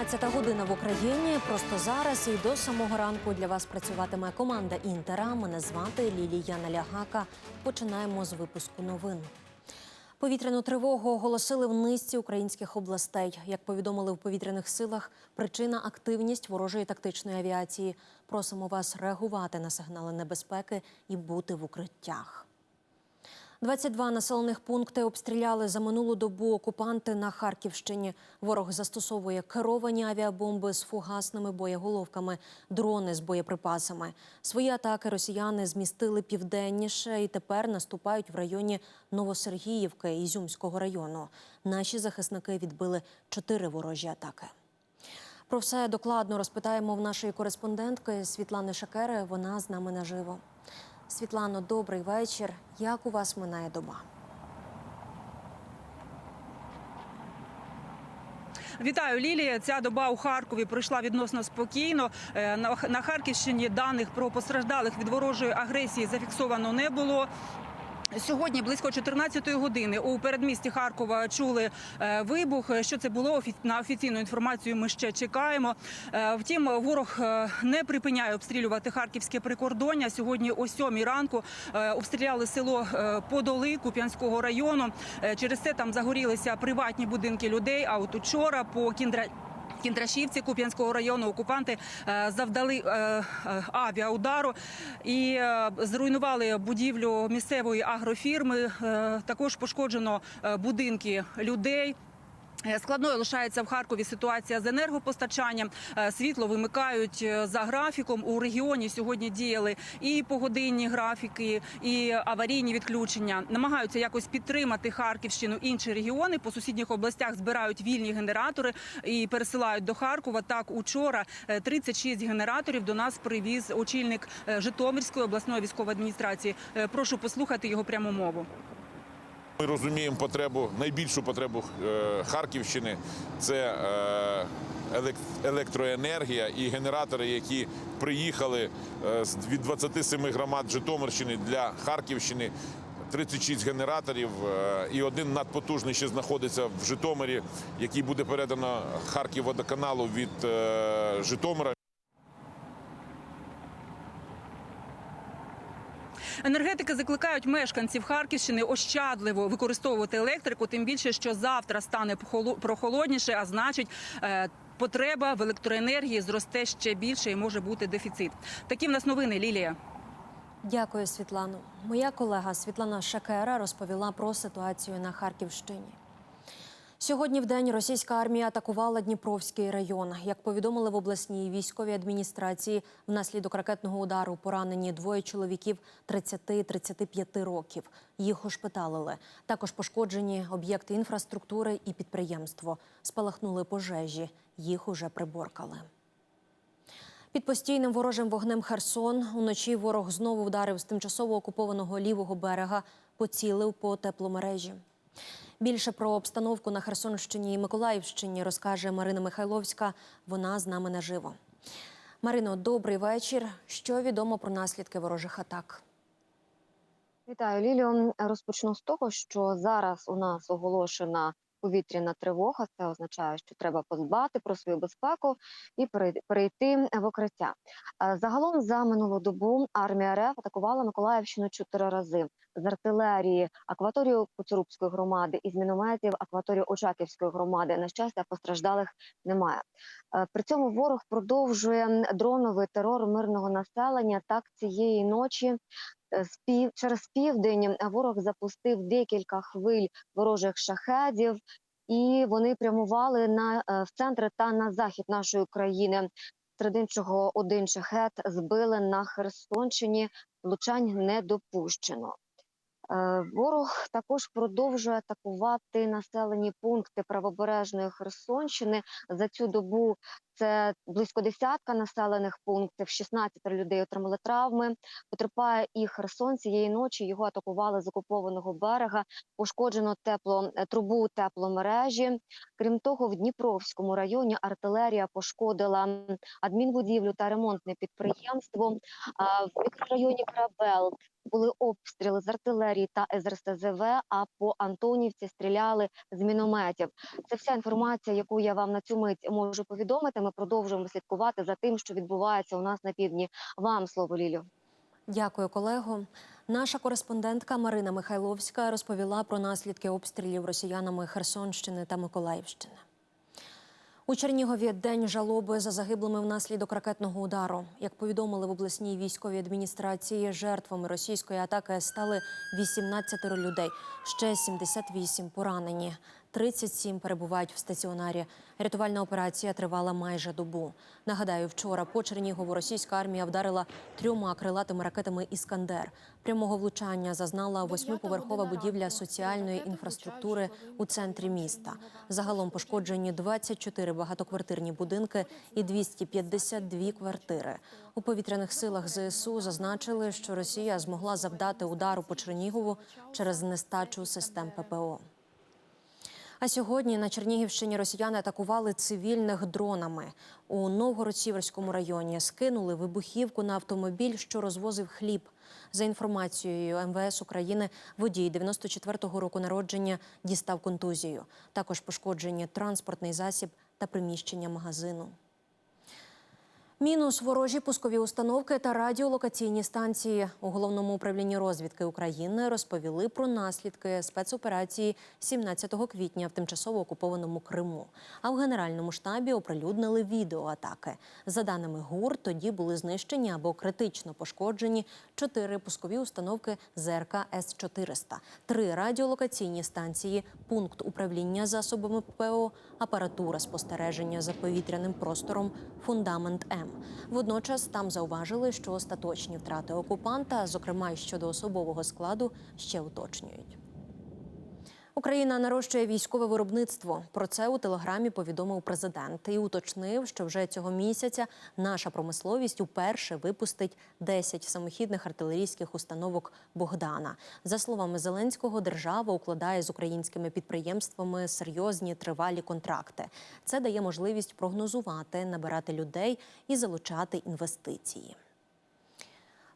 11 година в Україні. Просто зараз і до самого ранку для вас працюватиме команда Інтера. Мене звати Лілія Налягака. Починаємо з випуску новин. Повітряну тривогу оголосили в низці українських областей. Як повідомили в повітряних силах, причина активність ворожої тактичної авіації. Просимо вас реагувати на сигнали небезпеки і бути в укриттях. 22 населених пункти обстріляли за минулу добу окупанти на Харківщині. Ворог застосовує керовані авіабомби з фугасними боєголовками, дрони з боєприпасами. Свої атаки росіяни змістили південніше і тепер наступають в районі Новосергіївки Ізюмського району. Наші захисники відбили чотири ворожі атаки. Про все докладно розпитаємо в нашої кореспондентки Світлани Шакери. Вона з нами наживо. Світлано, добрий вечір. Як у вас минає доба? Вітаю, Лілія. Ця доба у Харкові пройшла відносно спокійно. Е, На на Харківщині даних про постраждалих від ворожої агресії зафіксовано не було. Сьогодні близько 14-ї години у передмісті Харкова чули е, вибух. Що це було на офіційну інформацію? Ми ще чекаємо. Е, Втім, ворог е, не припиняє обстрілювати харківське прикордоння. Сьогодні о 7 ранку обстріляли село Подоли Куп'янського району. Через це там загорілися приватні будинки людей. А от учора по кіндра. Кіндрашівці Куп'янського району окупанти е, завдали е, е, авіаудару і зруйнували будівлю місцевої агрофірми. Також пошкоджено будинки людей. Е, Складною лишається в Харкові ситуація з енергопостачанням. Е, Світло вимикають е, за графіком. У регіоні сьогодні діяли і погодинні графіки, і аварійні відключення. Намагаються якось підтримати Харківщину. Інші регіони по сусідніх областях збирають вільні генератори і пересилають до Харкова. Так, учора е, 36 генераторів до нас привіз очільник Житомирської обласної військової адміністрації. Прошу послухати його пряму мову. Ми розуміємо потребу, найбільшу потребу е, Харківщини це е, електроенергія і генератори, які приїхали е, від 27 громад Житомирщини для Харківщини. 36 генераторів і один надпотужний ще знаходиться в Житомирі, який буде передано Харківводоканалу від Житомира. Енергетики закликають мешканців Харківщини ощадливо використовувати електрику, тим більше, що завтра стане прохолодніше, а значить. е, Потреба в електроенергії зросте ще більше і може бути дефіцит. Такі в нас новини, Лілія. Дякую, Світлано. Моя колега Світлана Шакера розповіла про ситуацію на Харківщині. Сьогодні в день російська армія атакувала Дніпровський район. Як повідомили в обласній військовій адміністрації, внаслідок ракетного удару поранені двоє чоловіків 30-35 років. Їх ушпиталили. Також пошкоджені об'єкти інфраструктури і підприємство. Спалахнули пожежі. Їх уже приборкали. Під постійним ворожим вогнем Херсон уночі ворог знову вдарив з тимчасово окупованого лівого берега, поцілив по тепломережі. Більше про обстановку на Херсонщині і Миколаївщині розкаже Марина Михайловська. Вона з нами наживо. Марино, добрий вечір. Що відомо про наслідки ворожих атак? Вітаю, Ліліо. Розпочну з того, що зараз у нас оголошена повітряна тривога. Це означає, що треба подбати про свою безпеку і перейти в укриття. Е, Загалом за минулу добу армія РФ атакувала Миколаївщину чотири рази з артилерії, акваторію Коцурубської громади і з мінометів акваторію Очаківської громади. На щастя, постраждалих немає. Е, При цьому ворог продовжує дроновий терор мирного населення. Так цієї ночі Е, через південь ворог запустив декілька хвиль ворожих шахедів, і вони прямували на е, в центр та на захід нашої країни. Серед іншого, один шахет збили на Херсонщині. Влучань не допущено. Е, Ворог також продовжує атакувати населені пункти правобережної Херсонщини. За цю добу Це близько десятка населених пунктів. 16 людей отримали травми. Потерпає і Херсон. Цієї ночі його атакували з окупованого берега. Пошкоджено тепло е, трубу тепломережі. Крім того, в Дніпровському районі артилерія пошкодила адмінбудівлю та ремонтне підприємство. А в мікрорайоні Карабел були обстріли з артилерії та СРСЗВ. А по Антонівці стріляли з мінометів. Це вся інформація, яку я вам на цю мить можу повідомити. Ми продовжуємо слідкувати за тим, що відбувається у нас на півдні. Вам слово Лілю. Дякую, колего. Наша кореспондентка Марина Михайловська розповіла про наслідки обстрілів росіянами Херсонщини та Миколаївщини. У Чернігові день жалоби за загиблими внаслідок ракетного удару. Як повідомили в обласній військовій адміністрації, жертвами російської атаки стали 18 людей, ще 78 поранені. 37 перебувають в стаціонарі. Рятувальна операція тривала майже добу. Нагадаю, вчора по Чернігову російська армія вдарила трьома крилатими ракетами Іскандер. Прямого влучання зазнала восьмиповерхова будівля соціальної інфраструктури у центрі міста. Загалом пошкоджені 24 багатоквартирні будинки і 252 квартири. У повітряних силах ЗСУ зазначили, що Росія змогла завдати удару по Чернігову через нестачу систем ППО. А сьогодні на Чернігівщині росіяни атакували цивільних дронами. У Новгород-Сіверському районі скинули вибухівку на автомобіль, що розвозив хліб. За інформацією МВС України, водій 94-го року народження дістав контузію. Також пошкоджені транспортний засіб та приміщення магазину. Мінус ворожі пускові установки та радіолокаційні станції у головному управлінні розвідки України розповіли про наслідки спецоперації 17 квітня в тимчасово окупованому Криму. А в генеральному штабі оприлюднили відео атаки. За даними ГУР, тоді були знищені або критично пошкоджені чотири пускові установки ЗРК С 400 три радіолокаційні станції, пункт управління засобами ППО, апаратура спостереження за повітряним простором, фундамент М. Водночас там зауважили, що остаточні втрати окупанта, зокрема й щодо особового складу, ще уточнюють. Україна нарощує військове виробництво. Про це у телеграмі повідомив президент і уточнив, що вже цього місяця наша промисловість уперше випустить 10 самохідних артилерійських установок Богдана. За словами Зеленського, держава укладає з українськими підприємствами серйозні тривалі контракти. Це дає можливість прогнозувати, набирати людей і залучати інвестиції.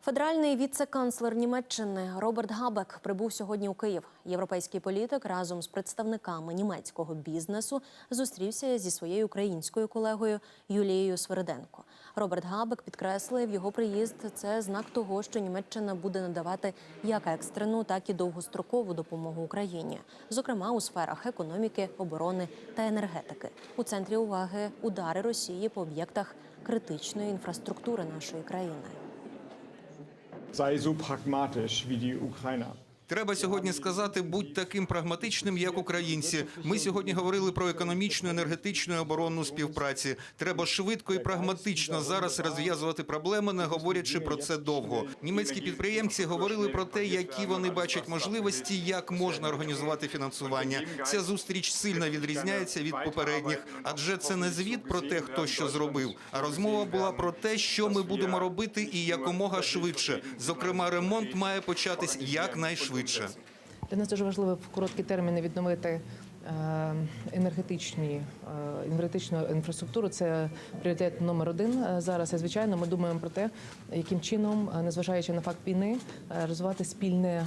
Федеральний віце-канцлер Німеччини Роберт Габек прибув сьогодні у Київ. Європейський політик разом з представниками німецького бізнесу зустрівся зі своєю українською колегою Юлією Свериденко. Роберт Габек підкреслив, його приїзд це знак того, що Німеччина буде надавати як екстрену, так і довгострокову допомогу Україні, зокрема у сферах економіки, оборони та енергетики. У центрі уваги удари Росії по об'єктах критичної інфраструктури нашої країни. Sei so pragmatisch wie die Ukrainer. Треба сьогодні сказати, будь таким прагматичним, як українці. Ми сьогодні говорили про економічну, енергетичну і оборонну співпраці. Треба швидко і прагматично зараз розв'язувати проблеми, не говорячи про це довго. Німецькі підприємці говорили про те, які вони бачать можливості, як можна організувати фінансування. Ця зустріч сильно відрізняється від попередніх, адже це не звіт про те, хто що зробив, а розмова була про те, що ми будемо робити, і якомога швидше. Зокрема, ремонт має початись якнайшвидше. Для нас дуже важливо в короткі терміни відновити е, енергетичні енергетичну інфраструктуру. Це пріоритет номер один е, зараз. І звичайно, ми думаємо про те, яким чином, е, незважаючи на факт війни, е, розвивати спільне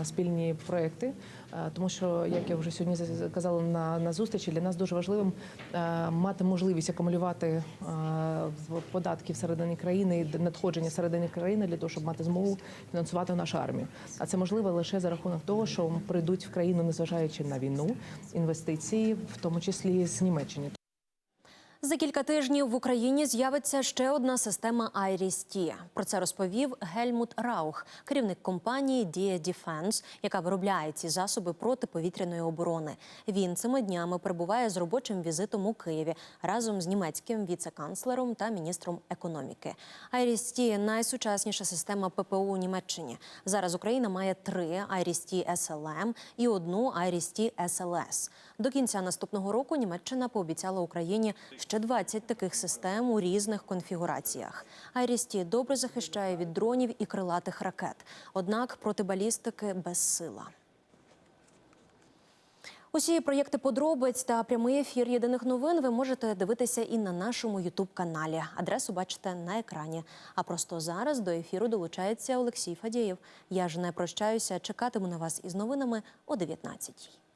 е, спільні проекти. Е, Тому що, як я вже сьогодні казала на, на зустрічі, для нас дуже важливим е, мати можливість акумулювати е, податки всередині країни, надходження всередині країни для того, щоб мати змогу фінансувати нашу армію. А це можливо лише за рахунок того, що прийдуть в країну, незважаючи на війну, інвестиції, в тому числі з Німеччини. За кілька тижнів в Україні з'явиться ще одна система IRIS-T. Про це розповів Гельмут Раух, керівник компанії Dia Defense, яка виробляє ці засоби протиповітряної оборони. Він цими днями перебуває з робочим візитом у Києві разом з німецьким віце-канцлером та міністром економіки. IRIS-T – найсучасніша система ППО у Німеччині. Зараз Україна має три IRIS-T SLM і одну IRIS-T SLS. До кінця наступного року Німеччина пообіцяла Україні ще 20 таких систем у різних конфігураціях. Айрісті добре захищає від дронів і крилатих ракет. Однак проти балістики безсила. Усі проєкти подробиць та прямий ефір єдиних новин ви можете дивитися і на нашому Ютуб-каналі. Адресу бачите на екрані. А просто зараз до ефіру долучається Олексій Фадєєв. Я ж не прощаюся. Чекатиму на вас із новинами о 19-й.